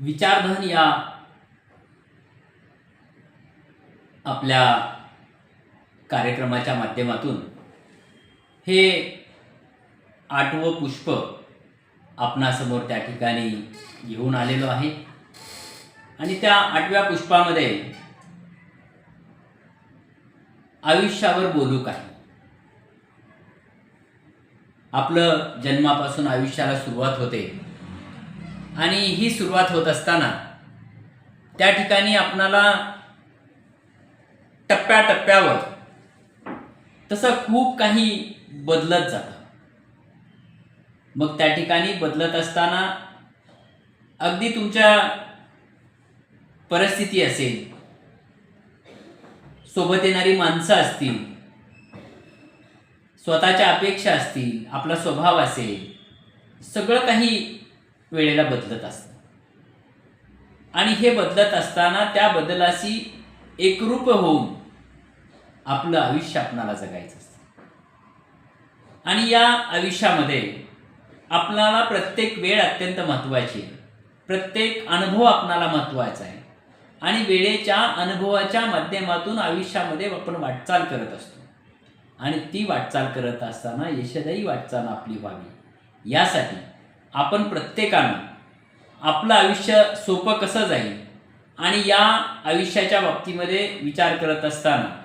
विचारधन या आपल्या कार्यक्रमाच्या माध्यमातून हे आठवं पुष्प आपणासमोर त्या ठिकाणी घेऊन आलेलो आहे. आणि त्या आठव्या पुष्पामध्ये आयुष्यावर बोलू काही आपलं जन्मापासून आयुष्याला सुरुवात होते. आणि ही सुरुवात होत असताना त्या ठिकाणी आपणाला टप्प्याटप्प्यावर तसं खूप काही बदलत जातं. मग त्या ठिकाणी बदलत असताना अगदी तुमच्या परिस्थिती असेल सोबत येणारी माणसं असतील स्वतःच्या अपेक्षा असतील आपला स्वभाव असेल सगळं काही वेळेला बदलत असतं. आणि हे बदलत असताना त्या बदलाशी एकरूप होऊन आपलं आयुष्य आपणाला जगायचं असतं. आणि या आयुष्यामध्ये आपणाला प्रत्येक वेळ अत्यंत महत्त्वाची आहे. प्रत्येक अनुभव आपणाला महत्त्वाचा आहे. आणि वेळेच्या अनुभवाच्या माध्यमातून आयुष्यामध्ये आपण वाटचाल करत असतो. आणि ती वाटचाल करत असताना यशदायी वाटचाल आपली व्हावी. यासाठी आपण प्रत्येकानं आपलं आयुष्य सोपं कसं जाईल आणि या आयुष्याच्या बाबतीमध्ये विचार करत असताना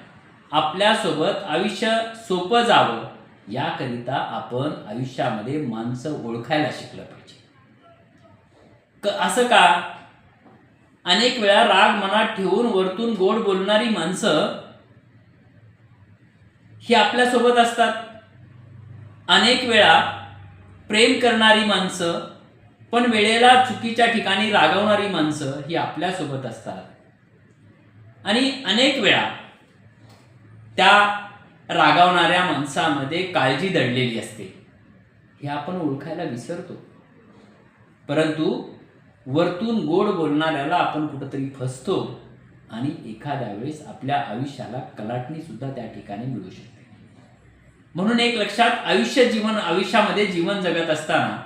आपल्यासोबत आयुष्य सोपं जावं याकरिता आपण आयुष्यामध्ये माणसं ओळखायला शिकलं पाहिजे. क असं का? अनेक वेळा राग मनात ठेवून वरतून गोड बोलणारी माणसं ही आपल्यासोबत असतात. अनेक वेळा प्रेम करणारी माणसं पण वेळेला चुकीच्या ठिकाणी रागवणारी माणसं ही आपल्यासोबत असतात. आणि अनेक वेळा त्या रागावणाऱ्या माणसामध्ये काळजी दडलेली असते. हे आपण ओळखायला विसरतो. परंतु वरतून गोड बोलणाऱ्याला आपण कुठंतरी फसतो आणि एखाद्या वेळेस आपल्या आयुष्याला कलाटणी सुद्धा त्या ठिकाणी मिळू शकते. म्हणून एक लक्षात आयुष्य जीवन आयुष्यामध्ये जीवन जगत असताना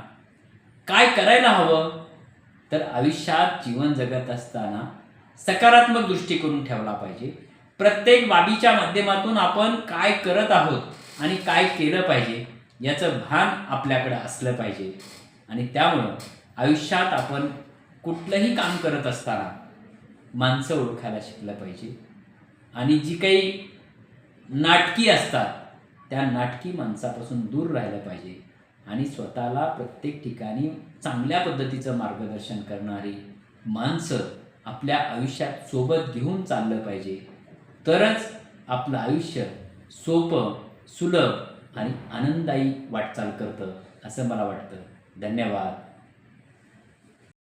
काय करायला हवं? तर आयुष्यात जीवन जगत असताना सकारात्मक दृष्टिकोन ठेवला पाहिजे. प्रत्येक बाबीच्या माध्यमातून आपण काय करत आहोत आणि काय केलं पाहिजे याचं भान आपल्याकडं असलं पाहिजे. आणि त्यामुळं आयुष्यात आपण कुठलंही काम करत असताना माणसं ओळखायला शिकलं पाहिजे. आणि जी काही नाटकी असतात त्या नाटकी माणसापासून दूर राहिलं पाहिजे आणि स्वतःला प्रत्येक ठिकाणी चांगल्या पद्धतीचं मार्गदर्शन करणारी माणसं आपल्या आयुष्यात सोबत घेऊन चाललं पाहिजे. तरच आपलं आयुष्य सोपं सुलभ आणि आनंददायी वाटचाल करतं असं मला वाटतं. धन्यवाद.